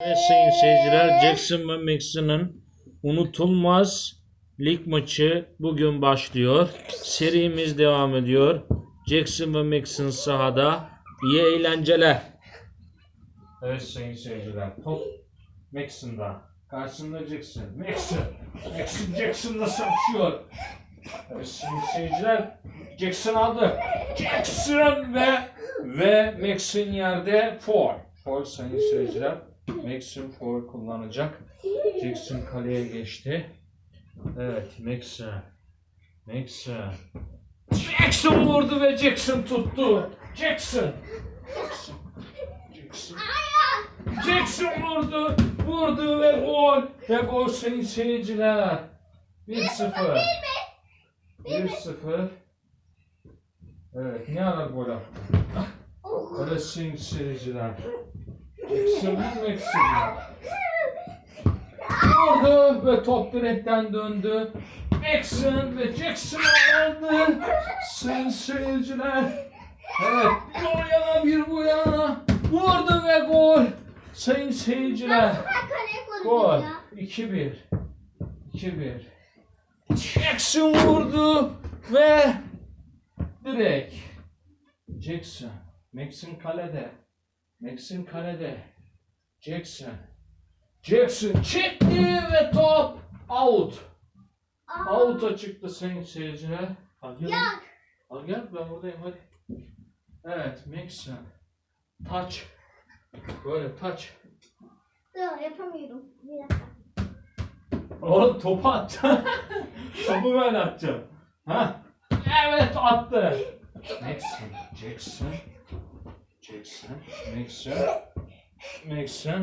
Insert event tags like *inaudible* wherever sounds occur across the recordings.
Evet sayın seyirciler Jackson ve Maxon'ın unutulmaz lig maçı bugün başlıyor. Serimiz devam ediyor. Jackson ve Maxon sahada. İyi eğlenceler. Evet sayın seyirciler. Top Maxon'da. Karşısında Jackson. Maxon. Maxon Jackson'la savaşıyor. Evet sayın seyirciler. Jackson aldı. Jackson ve ve Maxon yerde foul. Foul sayın seyirciler. Maxon foul kullanacak. Jackson kaleye geçti. Evet Maxon. Maxon. Jackson vurdu ve Jackson tuttu. Jackson. Jackson. Jackson. Jackson vurdu. Vurdu ve gol. Ve gol sayın seyirciler. 1-0. 1-0. Evet ne ara gol attı? Öyle sayın seyirciler. Jackson Maxon. Vurdu ve top direkten döndü. Maxon ve Jackson aldı. Sayın seyirciler. Evet. Bir o yana bir bu yana. Vurdu ve gol. Sayın seyirciler. Gol. 2-1. 2-1. Jackson vurdu ve direkt. Jackson. Maxon kalede. Maxon kalede. Jackson. Jackson çekti ve top out. Out'a çıktı sayın seyirciler. Al gel. Al gel ben buradayım hadi. Evet Maxon. Touch. Böyle touch. Dur yapamıyorum. Bir dakika. Oğlum topu at. *laughs* Topu ben atacağım. Ha? Evet attı. Maxon, Jackson, Jackson,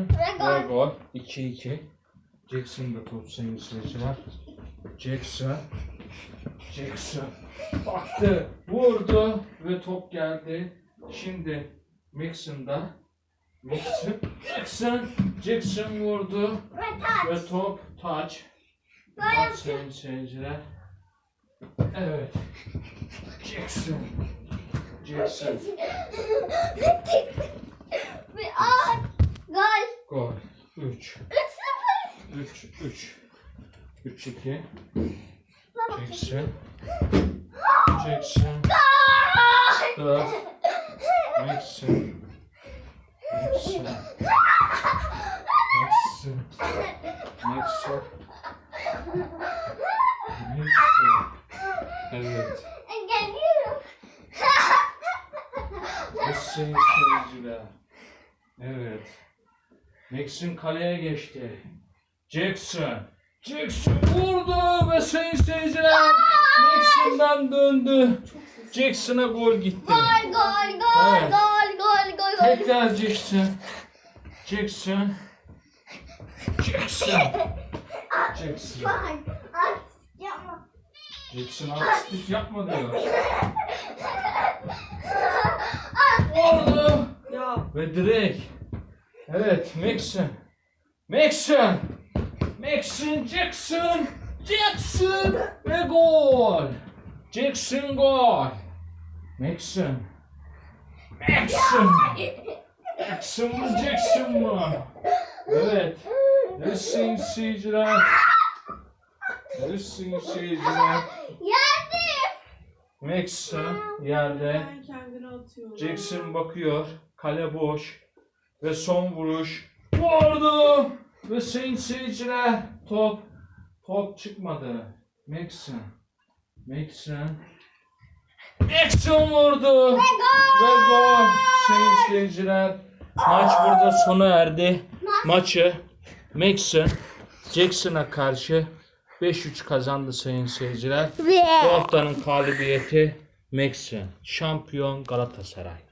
Ve ve gol. 2-2. Jackson da top sayın seyirciler. Jackson, Jackson baktı, vurdu ve top geldi. Şimdi Maxon'da Maxon, Jackson, Jackson vurdu. Ve taç. Ve top touch. Böyle Bak sayın seyirciler. Evet. Jackson. Jackson. bir at. Gol. Gol. 3. 3 3. 3 2. Jackson. Jackson. 4. Jackson. Jackson. Jackson. Jackson. Jackson. Evet. Sayın seyirciler. Evet. Maxon kaleye geçti. Jackson. Jackson vurdu ve sayın seyirciler Maxon'dan döndü. Jackson'a gol gitti. Gol gol gol Evet. gol gol gol. gol. Tekrar Jackson. Jackson. Jackson. Jackson. Jackson artistik yapma diyor. *laughs* Vurdu. Ve direkt. Evet Maxon. Maxon. Maxon Jackson. Jackson ve gol. Jackson gol. Maxon. Maxon. Jackson mı Jackson mı? Evet. Evet sayın seyirciler. Evet sayın seyirciler. Maxon yerde. Jackson bakıyor. Kale boş. Ve son vuruş. Vurdu. Ve sayın seyirciler top top çıkmadı. Maxon. Maxon. Maxon vurdu. Ve gol. Ve gol. Seyirciler maç burada sona erdi. Maçı Maxon Jackson'a karşı 5-3 kazandı sayın seyirciler. Bu haftanın galibiyeti Maxon. Şampiyon Galatasaray.